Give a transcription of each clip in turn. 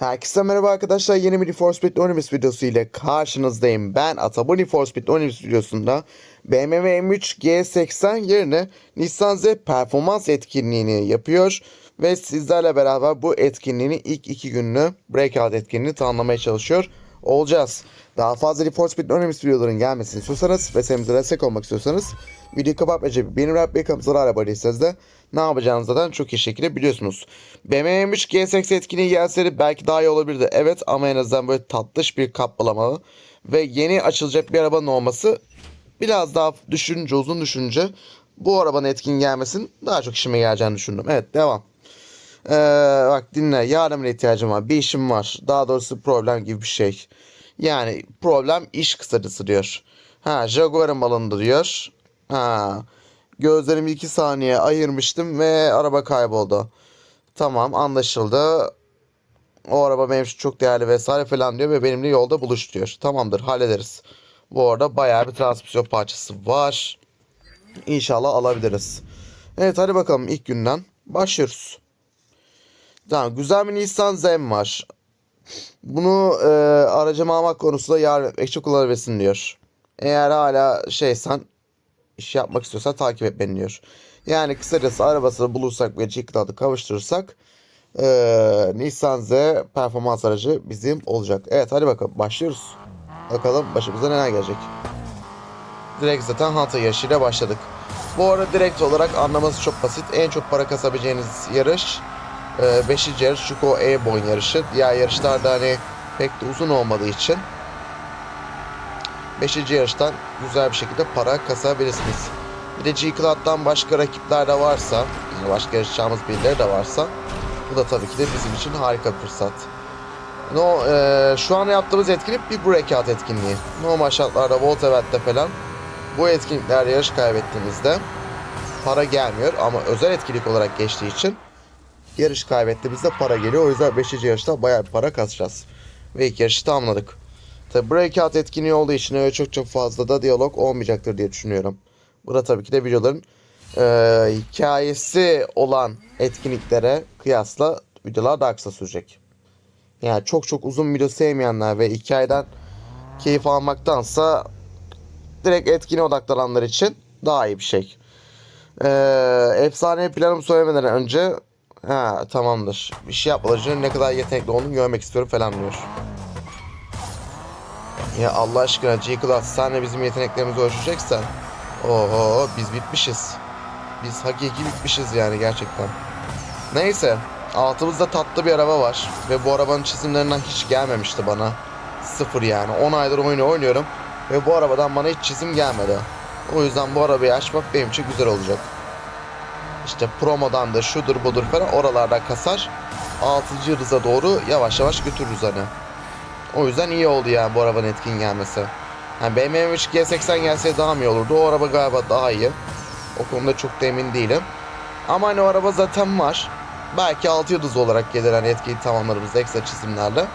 Herkese merhaba arkadaşlar. Yeni bir Need for Speed Onimus videosu ile karşınızdayım. Ben Ata. Bu Need for Speed Onimus videosunda BMW M3 G80 yerine Nissan Z performans etkinliğini yapıyor. Ve sizlerle beraber bu etkinliğini ilk iki gününü Breakout etkinliğini tamamlamaya çalışıyor olacağız. Daha fazla for Speed Onimus videoların gelmesini istiyorsanız ve serimize destek olmak istiyorsanız videoyu kapatmayacak benim rap bir kapısına arabadıysanız da ne yapacağınızı zaten çok iyi şekilde biliyorsunuz. BMW M3 G80 etkinliği gelseydi belki daha iyi olabilirdi. Evet ama en azından böyle tatlış bir kaplamalı ve yeni açılacak bir arabanın olması biraz daha düşününce uzun düşününce bu arabanın etkin gelmesinin daha çok işime geleceğini düşündüm. Evet devam. Ee, bak dinle yardımına ihtiyacım var. Bir işim var. Daha doğrusu problem gibi bir şey. Yani problem iş kısacası diyor. Ha Jaguar'ın balında diyor. Ha gözlerimi iki saniye ayırmıştım ve araba kayboldu. Tamam anlaşıldı. O araba benim için çok değerli vesaire falan diyor ve benimle yolda buluş diyor. Tamamdır hallederiz. Bu arada bayağı bir transmisyon parçası var. İnşallah alabiliriz. Evet hadi bakalım ilk günden başlıyoruz. Tamam güzel bir Nissan Zen var. Bunu e, aracıma almak konusunda yardım etmek için kullanabilirsin diyor. Eğer hala şeysen iş yapmak istiyorsan takip et beni diyor. Yani kısacası arabasını bulursak ve G-Cloud'u kavuşturursak e, Nissan Z performans aracı bizim olacak. Evet hadi bakalım başlıyoruz. Bakalım başımıza neler gelecek. Direkt zaten Hunter yarışıyla başladık. Bu arada direkt olarak anlaması çok basit. En çok para kasabileceğiniz yarış 5. yarış Chuko Airborne yarışı. Diğer yarışlarda hani pek de uzun olmadığı için 5. yarıştan güzel bir şekilde para kasabilirsiniz. Bir de G-Cloud'dan başka rakipler de varsa, yani başka yarışacağımız birileri de varsa bu da tabii ki de bizim için harika fırsat. No, e, şu an yaptığımız etkinlik bir breakout etkinliği. Normal şartlarda Volt Event'te falan bu etkinlikler yarış kaybettiğimizde para gelmiyor ama özel etkinlik olarak geçtiği için yarış kaybettiğimizde para geliyor. O yüzden 5. yarışta bayağı bir para kasacağız. Ve ilk yarışı tamamladık. Tabi breakout etkinliği olduğu için öyle çok çok fazla da diyalog olmayacaktır diye düşünüyorum. Bu da tabii ki de videoların e, hikayesi olan etkinliklere kıyasla videolar daha kısa sürecek. Yani çok çok uzun video sevmeyenler ve hikayeden keyif almaktansa direkt etkinliğe odaklananlar için daha iyi bir şey. Ee, efsane planımı söylemeden önce ha tamamdır. Bir şey yapmadan ne kadar yetenekli olduğunu görmek istiyorum falan diyor. Ya Allah aşkına G-Class sen bizim yeteneklerimizi ölçeceksen oho biz bitmişiz. Biz hakiki bitmişiz yani gerçekten. Neyse altımızda tatlı bir araba var ve bu arabanın çizimlerinden hiç gelmemişti bana. Sıfır yani 10 aydır oyunu oynuyorum ve bu arabadan bana hiç çizim gelmedi. O yüzden bu arabayı açmak benim için güzel olacak. İşte promodan da şudur budur falan oralarda kasar. 6. yıldıza doğru yavaş yavaş götürürüz hani. O yüzden iyi oldu yani bu arabanın etkin gelmesi. Yani BMW 3 G80 gelse daha mı iyi olurdu? O araba galiba daha iyi. O konuda çok da emin değilim. Ama hani o araba zaten var. Belki 6 yıldız olarak gelir hani etkiyi tamamlarımız ekstra çizimlerle.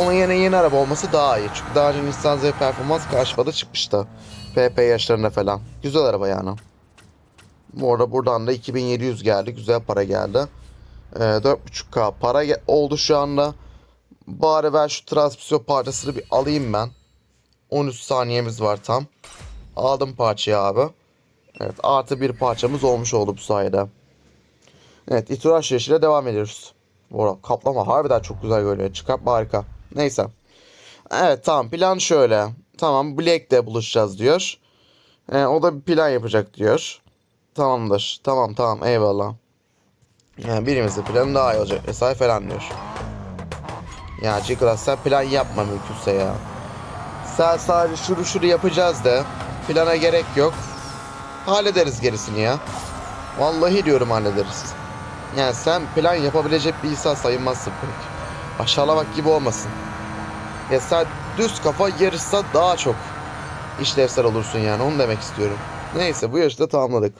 Onun yerine yeni araba olması daha iyi. Çünkü daha önce Nissan Z Performance karşıma çıkmıştı. PP yaşlarında falan. Güzel araba yani. Bu arada buradan da 2700 geldi. Güzel para geldi. Ee, 4.5K para oldu şu anda. Bari ben şu transmisyon parçasını bir alayım ben. 13 saniyemiz var tam. Aldım parçayı abi. Evet artı bir parçamız olmuş oldu bu sayede. Evet itiraş yarışıyla devam ediyoruz. Bu arada kaplama harbiden çok güzel görünüyor. Çıkartma harika. Neyse. Evet tamam plan şöyle. Tamam Black'te buluşacağız diyor. Ee, o da bir plan yapacak diyor. Tamamdır. Tamam tamam eyvallah. Yani birimizin planı daha iyi olacak vesaire falan diyor. Ya Ciklas sen plan yapma mümkünse ya. Sen sadece şunu şunu yapacağız da plana gerek yok. Hallederiz gerisini ya. Vallahi diyorum hallederiz. Yani sen plan yapabilecek bir insan sayılmazsın pek. Aşağılamak gibi olmasın. Ya sen düz kafa yarışsa daha çok işlevsel olursun yani onu demek istiyorum. Neyse bu yarışı da tamamladık.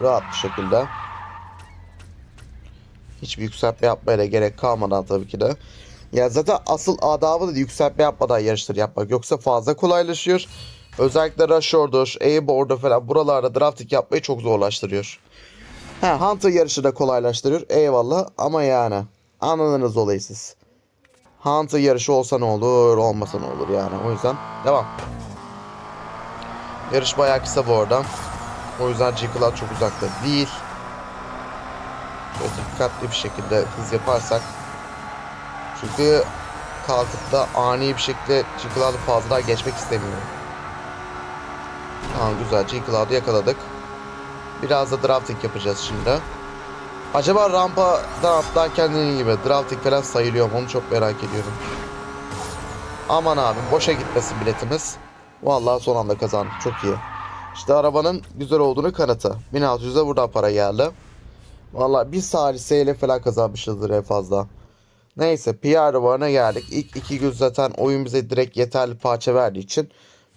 Rahat bir şekilde. Hiçbir yükseltme yapmaya da gerek kalmadan tabii ki de. Ya zaten asıl adabı da yükseltme yapmadan yarışları yapmak. Yoksa fazla kolaylaşıyor. Özellikle Rush'ordur, Airborne'dur falan buralarda drafting yapmayı çok zorlaştırıyor. Ha, Hunter yarışı da kolaylaştırıyor. Eyvallah ama yani. Anladınız olayı siz. Hunter yarışı olsa ne olur, olmasa ne olur yani. O yüzden devam. Yarış bayağı kısa bu arada. O yüzden G-Cloud çok uzakta değil. Şöyle dikkatli bir şekilde hız yaparsak. Çünkü kalkıp da ani bir şekilde G-Cloud'u fazla geçmek istemiyorum. Tamam güzel G-Cloud'u yakaladık. Biraz da drafting yapacağız şimdi. Acaba rampadan atlarken dediğim gibi drafting falan sayılıyor mu onu çok merak ediyorum. Aman abi boşa gitmesin biletimiz. Vallahi son anda kazandık çok iyi. İşte arabanın güzel olduğunu kanıtı. 1600'e buradan para geldi. Vallahi bir saliseyle falan kazanmışızdır en fazla. Neyse PR varına geldik. İlk iki gün zaten oyun bize direkt yeterli parça verdiği için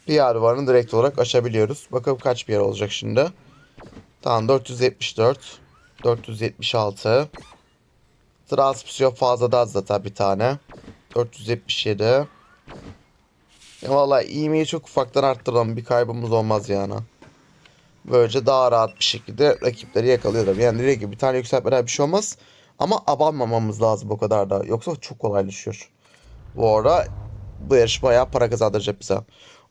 PR varını direkt olarak aşabiliyoruz. Bakalım kaç PR olacak şimdi. Tamam 474. 476. Transmisyon fazla da zaten bir tane. 477. Ya vallahi ivmeyi çok ufaktan arttıralım. Bir kaybımız olmaz yani. Böylece daha rahat bir şekilde rakipleri yakalıyorlar. Yani dediğim gibi bir tane yükseltmeden bir şey olmaz. Ama abanmamamız lazım o kadar da. Yoksa çok kolaylaşıyor. Bu arada bu yarış bayağı para kazandıracak bize.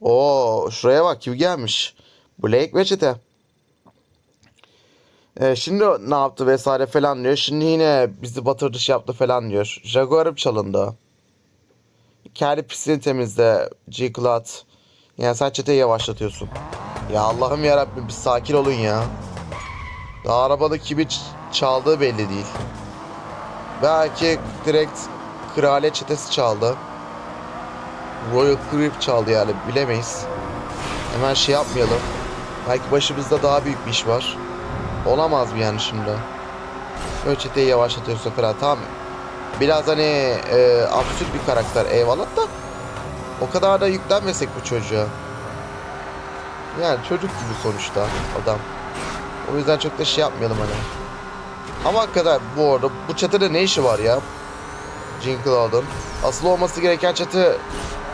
Oo şuraya bak kim gelmiş. Blake ve çete. Ee, şimdi ne yaptı vesaire falan diyor. Şimdi yine bizi batırdı şey yaptı falan diyor. Jaguar'ım çalındı. Kendi pisliğini temizle. G-Cloud. Yani sen çeteyi yavaşlatıyorsun. Ya Allah'ım yarabbim bir sakin olun ya. Daha arabada kimi çaldığı belli değil. Belki direkt kraliyet çetesi çaldı. Royal Creep çaldı yani bilemeyiz. Hemen şey yapmayalım. Belki başımızda daha büyük bir iş var. Olamaz mı yani şimdi? Böyle çeteyi yavaşlatıyorsun falan tamam mı? Biraz hani e, absürt bir karakter eyvallah da o kadar da yüklenmesek bu çocuğa. Yani çocuk gibi sonuçta adam. O yüzden çok da şey yapmayalım hani. Ama hakikaten bu arada bu çetede ne işi var ya? Jinkle'ın. Asıl olması gereken çete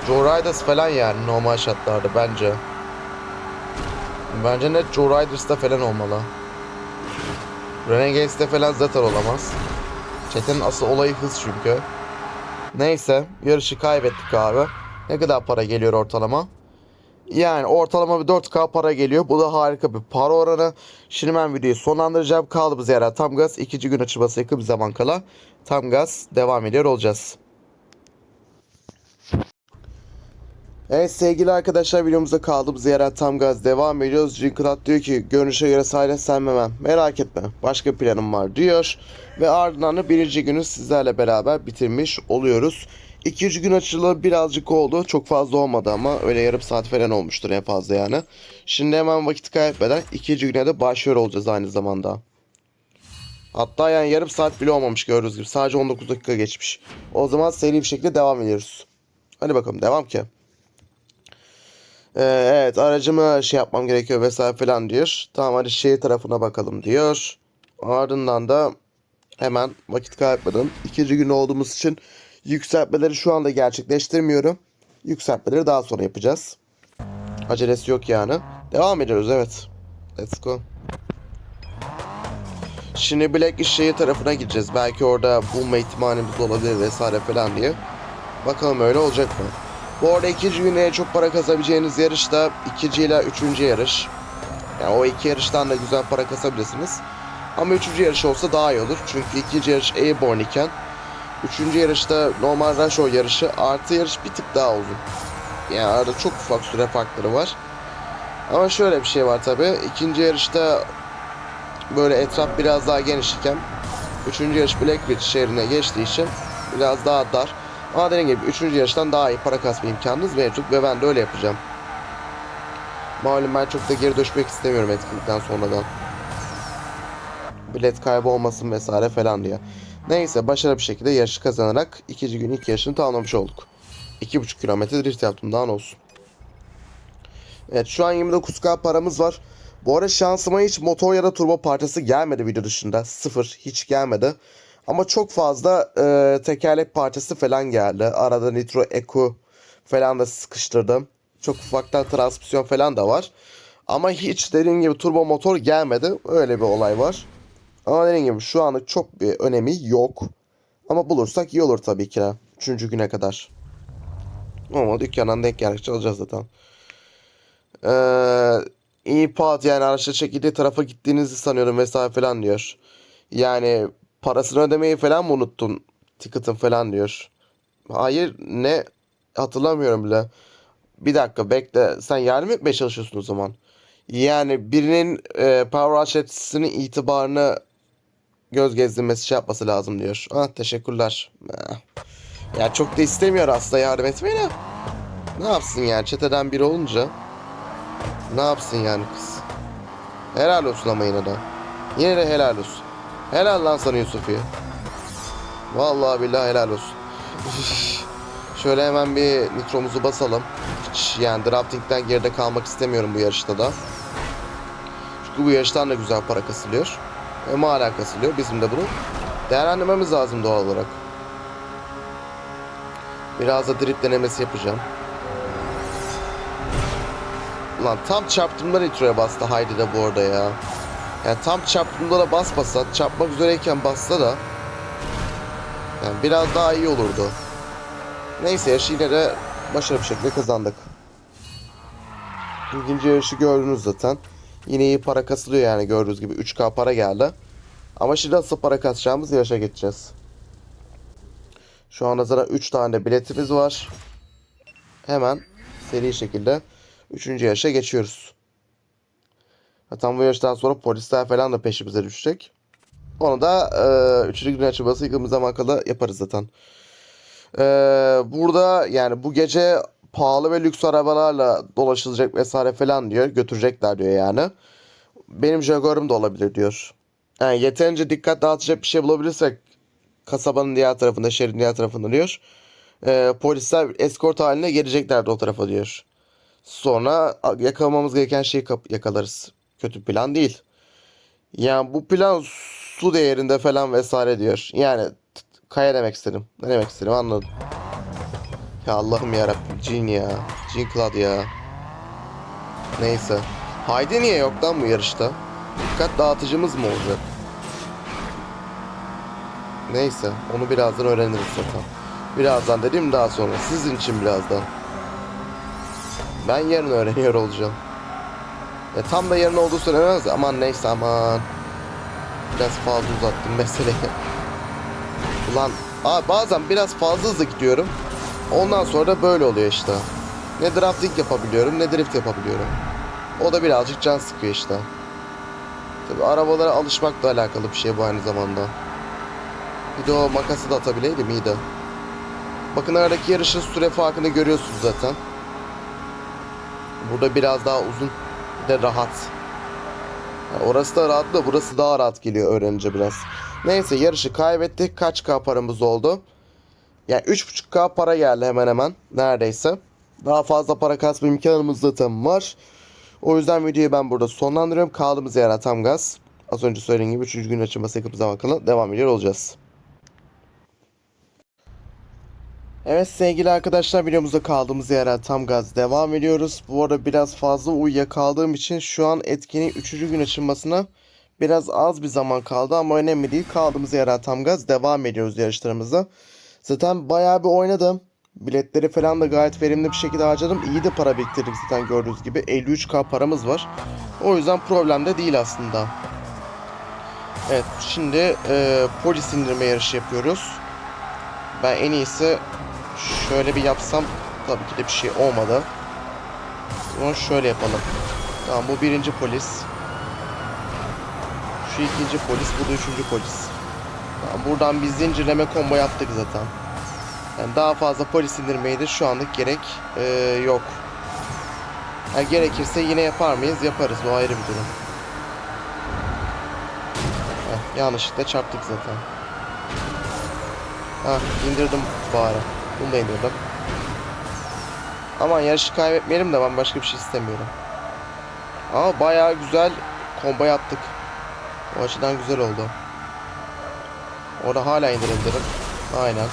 Joe Riders falan yani normal şartlarda bence. Bence net Joe Riders'ta falan olmalı. Renegades'te falan zaten olamaz. Çetenin asıl olayı hız çünkü. Neyse yarışı kaybettik abi. Ne kadar para geliyor ortalama? Yani ortalama bir 4K para geliyor. Bu da harika bir para oranı. Şimdi ben videoyu sonlandıracağım. Kaldığımız yerden tam gaz. ikinci gün açılması yakın bir zaman kala. Tam gaz devam ediyor olacağız. Evet sevgili arkadaşlar videomuzda kaldığımız yerden tam gaz devam ediyoruz. Jinkrat diyor ki görünüşe göre sahile senmemem. Merak etme başka planım var diyor. Ve ardından da birinci günü sizlerle beraber bitirmiş oluyoruz. İkinci gün açılı birazcık oldu. Çok fazla olmadı ama öyle yarım saat falan olmuştur en fazla yani. Şimdi hemen vakit kaybetmeden ikinci güne de başlıyor olacağız aynı zamanda. Hatta yani yarım saat bile olmamış gördüğünüz gibi. Sadece 19 dakika geçmiş. O zaman seri bir şekilde devam ediyoruz. Hadi bakalım devam ki. Ee, evet aracımı şey yapmam gerekiyor vesaire falan diyor. Tamam hadi şehir tarafına bakalım diyor. Ardından da hemen vakit kaybetmeden ikinci gün olduğumuz için yükseltmeleri şu anda gerçekleştirmiyorum. Yükseltmeleri daha sonra yapacağız. Acelesi yok yani. Devam ediyoruz evet. Let's go. Şimdi Black şehir tarafına gideceğiz. Belki orada bulma ihtimalimiz olabilir vesaire falan diye. Bakalım öyle olacak mı? Bu arada ikinci güne çok para kazanabileceğiniz yarış da ikinci ile üçüncü yarış. Yani o iki yarıştan da güzel para kasabilirsiniz. Ama üçüncü yarış olsa daha iyi olur. Çünkü ikinci yarış Airborne iken üçüncü yarışta normal Hour yarışı artı yarış bir tık daha uzun. Yani arada çok ufak süre farkları var. Ama şöyle bir şey var tabi. İkinci yarışta böyle etraf biraz daha geniş iken üçüncü yarış Blackridge şehrine geçtiği için biraz daha dar. Ama dediğim gibi 3. yarıştan daha iyi para kasma imkanınız mevcut ve ben de öyle yapacağım. Malum ben çok da geri dönmek istemiyorum etkinlikten sonradan. Bilet kaybı olmasın vesaire falan diye. Neyse başarılı bir şekilde yarışı kazanarak ikinci gün ilk yarışını tamamlamış olduk. 2,5 kilometre drift yaptım daha ne olsun. Evet şu an 29k paramız var. Bu arada şansıma hiç motor ya da turbo parçası gelmedi video dışında. Sıfır hiç gelmedi. Ama çok fazla e, tekerlek parçası falan geldi. Arada Nitro Eco falan da sıkıştırdım. Çok ufaktan transmisyon falan da var. Ama hiç dediğim gibi turbo motor gelmedi. Öyle bir olay var. Ama dediğim gibi şu anlık çok bir önemi yok. Ama bulursak iyi olur tabii ki. Üçüncü güne kadar. Ama dükkandan denk geldikçe alacağız zaten. Ee, İPad yani araçla çekildiği tarafa gittiğinizi sanıyorum vesaire falan diyor. Yani parasını ödemeyi falan mı unuttun? Ticket'ın falan diyor. Hayır ne hatırlamıyorum bile. Bir dakika bekle. Sen yardım etmeye çalışıyorsun o zaman. Yani birinin e, Power Athletics'inin itibarını göz gezdirmesi şey yapması lazım diyor. Ah teşekkürler. Eh. Ya çok da istemiyor aslında yardım etmeyi de. Ne yapsın yani çeteden biri olunca. Ne yapsın yani kız. Helal olsun ama yine de. Yine de helal olsun. Helal lan sana Yusufiye. Vallahi billahi helal olsun. Şöyle hemen bir nitromuzu basalım. Hiç yani drafting'den geride kalmak istemiyorum bu yarışta da. Çünkü bu yarıştan da güzel para kasılıyor. Ve hala kasılıyor. Bizim de bunu değerlendirmemiz lazım doğal olarak. Biraz da drip denemesi yapacağım. Lan tam çarptığımda nitroya bastı Haydi de bu arada ya. Yani tam çarptığımda da basmasa, çarpmak üzereyken bassa da yani biraz daha iyi olurdu. Neyse yarışı yine de başarılı bir şekilde kazandık. İkinci yarışı gördünüz zaten. Yine iyi para kasılıyor yani gördüğünüz gibi 3K para geldi. Ama şimdi nasıl para kasacağımız yarışa geçeceğiz. Şu anda zaten 3 tane biletimiz var. Hemen seri şekilde 3. yarışa geçiyoruz. Zaten bu yarıştan sonra polisler falan da peşimize düşecek. Onu da 3. gün açılması yıkılmış zaman kala yaparız zaten. E, burada yani bu gece pahalı ve lüks arabalarla dolaşılacak vesaire falan diyor. Götürecekler diyor yani. Benim Jaguar'ım da olabilir diyor. Yani yeterince dikkat dağıtacak bir şey bulabilirsek kasabanın diğer tarafında, şehrin diğer tarafında diyor. Ee, polisler eskort haline gelecekler de o tarafa diyor. Sonra yakalamamız gereken şeyi yakalarız. Kötü plan değil. Yani bu plan su değerinde falan vesaire diyor. Yani kaya demek istedim. Ne demek istedim anladım. Ya Allah'ım yarabbim cin ya. Cin Clad ya. Neyse. Haydi niye yok lan bu yarışta? Dikkat dağıtıcımız mı olacak? Neyse onu birazdan öğreniriz zaten. Birazdan dedim daha sonra. Sizin için birazdan. Ben yarın öğreniyor olacağım. E, tam da yarın olduğu söylenemez. Aman neyse aman. Biraz fazla uzattım meseleyi. Ulan abi bazen biraz fazla hızlı gidiyorum. Ondan sonra da böyle oluyor işte. Ne drafting yapabiliyorum ne drift yapabiliyorum. O da birazcık can sıkıyor işte. Tabi arabalara alışmakla alakalı bir şey bu aynı zamanda. Bir de o makası da atabileydim iyiydi. Bakın aradaki yarışın süre farkını görüyorsunuz zaten. Burada biraz daha uzun de rahat. Ya orası da rahat da burası daha rahat geliyor öğrenince biraz. Neyse yarışı kaybettik. Kaç K paramız oldu? Yani 3.5K para geldi hemen hemen. Neredeyse. Daha fazla para kasma imkanımız zaten var. O yüzden videoyu ben burada sonlandırıyorum. Kaldığımız yere tam gaz. Az önce söylediğim gibi 3. gün açılması yakın bakalım. Devam ediyor olacağız. Evet sevgili arkadaşlar videomuzda kaldığımız yere tam gaz devam ediyoruz. Bu arada biraz fazla uyuyakaldığım için şu an etkinin 3. gün açılmasına biraz az bir zaman kaldı ama önemli değil. Kaldığımız yere tam gaz devam ediyoruz yarışlarımıza. Zaten bayağı bir oynadım. Biletleri falan da gayet verimli bir şekilde harcadım. İyi de para biriktirdik zaten gördüğünüz gibi. 53k paramız var. O yüzden problem de değil aslında. Evet şimdi e, polis indirme yarışı yapıyoruz. Ben en iyisi şöyle bir yapsam tabii ki de bir şey olmadı. Ama şöyle yapalım. Tamam bu birinci polis. Şu ikinci polis, bu da üçüncü polis. Buradan bir zincirleme combo yaptık zaten. Yani daha fazla polis indirmeyi de şu anlık gerek e, yok. Ha, gerekirse yine yapar mıyız? Yaparız. O ayrı bir durum. Heh, yanlışlıkla çarptık zaten. Ha indirdim bari. Bunu da indirdim. Aman yarışı kaybetmeyelim de ben başka bir şey istemiyorum. Ama bayağı güzel combo yaptık. O açıdan güzel oldu. Orada hala indirebilirim. Aynen.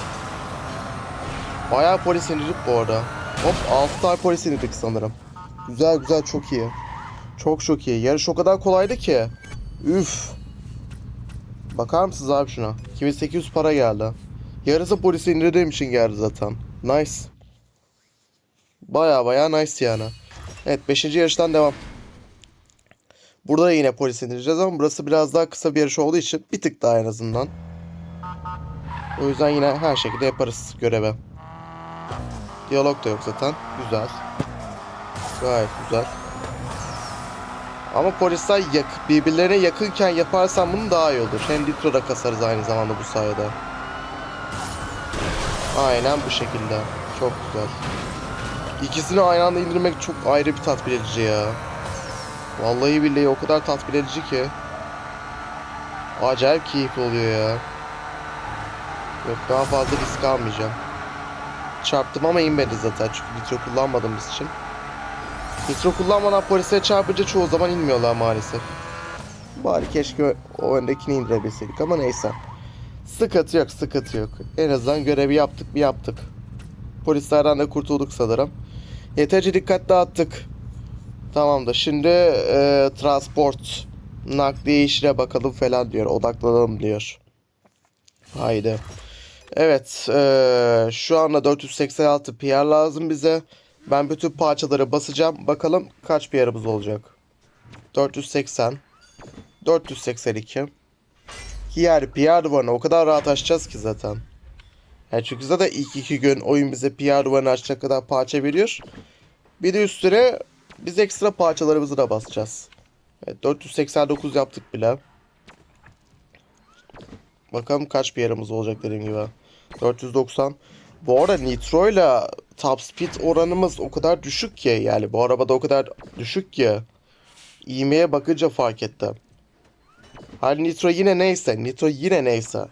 Bayağı polis indirdik bu arada. Hop 6 tane polis indirdik sanırım. Güzel güzel çok iyi. Çok çok iyi. Yarış o kadar kolaydı ki. Üf. Bakar mısınız abi şuna? 2800 para geldi. Yarısı polisi indirdiğim için geldi zaten. Nice. Baya baya nice yani. Evet 5. yarıştan devam. Burada da yine polis indireceğiz ama burası biraz daha kısa bir yarış olduğu için bir tık daha en azından. O yüzden yine her şekilde yaparız göreve. Diyalog da yok zaten. Güzel. Gayet güzel. Ama polisler yak birbirlerine yakınken yaparsan bunu daha iyi olur. Hem nitro da kasarız aynı zamanda bu sayede. Aynen bu şekilde. Çok güzel. İkisini aynı anda indirmek çok ayrı bir tatmin edici ya. Vallahi billahi o kadar tatmin edici ki. Acayip keyifli oluyor ya. Yok daha fazla risk almayacağım. Çarptım ama inmedi zaten çünkü nitro kullanmadığımız için. Nitro kullanmadan polise çarpınca çoğu zaman inmiyorlar maalesef. Bari keşke o öndekini indirebilseydik ama neyse. Sıkıntı yok, sıkıntı yok. En azından görevi yaptık mı yaptık. Polislerden de kurtulduk sanırım. Yeterince dikkat dağıttık. Tamamdır. Şimdi e, transport nakliye işine bakalım falan diyor. Odaklanalım diyor. Haydi. Evet. e, şu anda 486 PR lazım bize. Ben bütün parçaları basacağım. Bakalım kaç PR'ımız olacak. 480. 482. Diğer PR duvarına o kadar rahat açacağız ki zaten. Yani çünkü zaten ilk iki gün oyun bize PR duvarını açacak kadar parça veriyor. Bir de üstüne biz ekstra parçalarımızı da basacağız. Evet, 489 yaptık bile. Bakalım kaç PR'ımız olacak dediğim gibi. 490. Bu arada Nitro ile top speed oranımız o kadar düşük ki yani bu arabada o kadar düşük ki. İğmeye bakınca fark ettim. Hani Nitro yine neyse. Nitro yine neyse.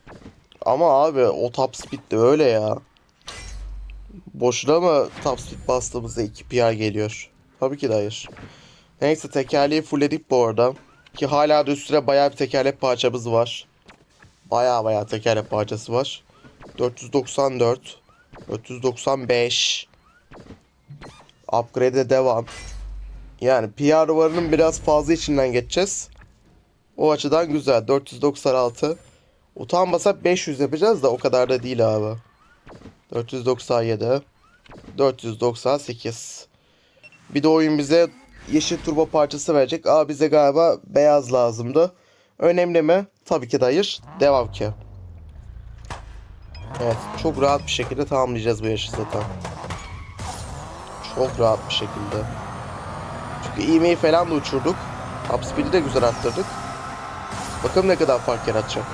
Ama abi o top speed de öyle ya. Boşuna mı top speed bastığımızda 2 PR geliyor? Tabii ki de hayır. Neyse tekerleği fullledik bu arada. Ki hala da üstüne bayağı bir tekerlek parçamız var. Bayağı bayağı tekerlek parçası var. 494 495 Upgrade'e devam. Yani PR duvarının biraz fazla içinden geçeceğiz. O açıdan güzel. 496. Utanmasa 500 yapacağız da o kadar da değil abi. 497. 498. Bir de oyun bize yeşil turbo parçası verecek. Aa bize galiba beyaz lazımdı. Önemli mi? Tabii ki de hayır. Devam ki. Evet. Çok rahat bir şekilde tamamlayacağız bu yarışı zaten. Çok rahat bir şekilde. Çünkü ivmeyi falan da uçurduk. Top de güzel arttırdık. Bakalım ne kadar fark yaratacak.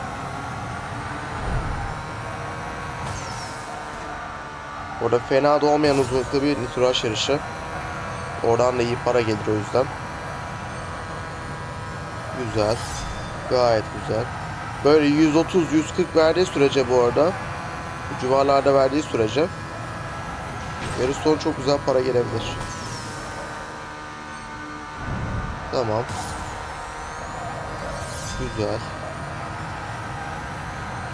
Orada fena da olmayan uzunlukta bir nitraj yarışı. Oradan da iyi para gelir o yüzden. Güzel. Gayet güzel. Böyle 130-140 verdiği sürece bu arada. Bu civarlarda verdiği sürece. Yarış sonu çok güzel para gelebilir. Tamam. Güzel.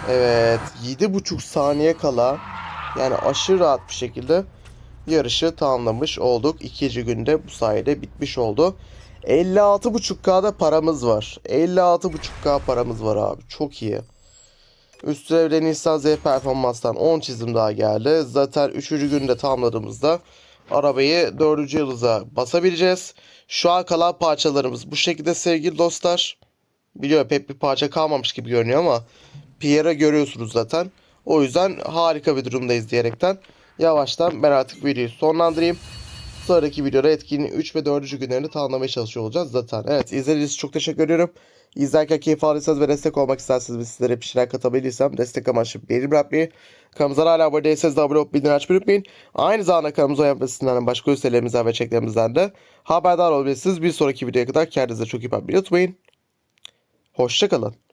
Evet. 7,5 saniye kala yani aşırı rahat bir şekilde yarışı tamamlamış olduk. İkinci günde bu sayede bitmiş oldu. 56.5K'da paramız var. 56.5K paramız var abi. Çok iyi. Üstüne bir de Nissan Z performanstan 10 çizim daha geldi. Zaten 3. günde tamamladığımızda arabayı 4. yıldıza basabileceğiz. Şu an kalan parçalarımız bu şekilde sevgili dostlar. Biliyorum pek bir parça kalmamış gibi görünüyor ama Pierre'ı görüyorsunuz zaten. O yüzden harika bir durumdayız diyerekten yavaştan ben artık videoyu sonlandırayım. Sonraki videoda etkinin 3 ve 4. günlerini tamamlamaya çalışıyor olacağız zaten. Evet izlediğiniz için çok teşekkür ediyorum. İzlerken keyif aldıysanız ve destek olmak isterseniz ve sizlere bir şeyler katabilirsem destek amaçlı beğeni bırakmayı, kanalımıza hala abone değilseniz de abone olup bildirim açmayı unutmayın. Aynı zamanda kanalımıza ve başka gösterilerimizden ve çeklerimizden de haberdar olabilirsiniz. Bir sonraki videoya kadar kendinize çok iyi bakmayı unutmayın. Hoşçakalın.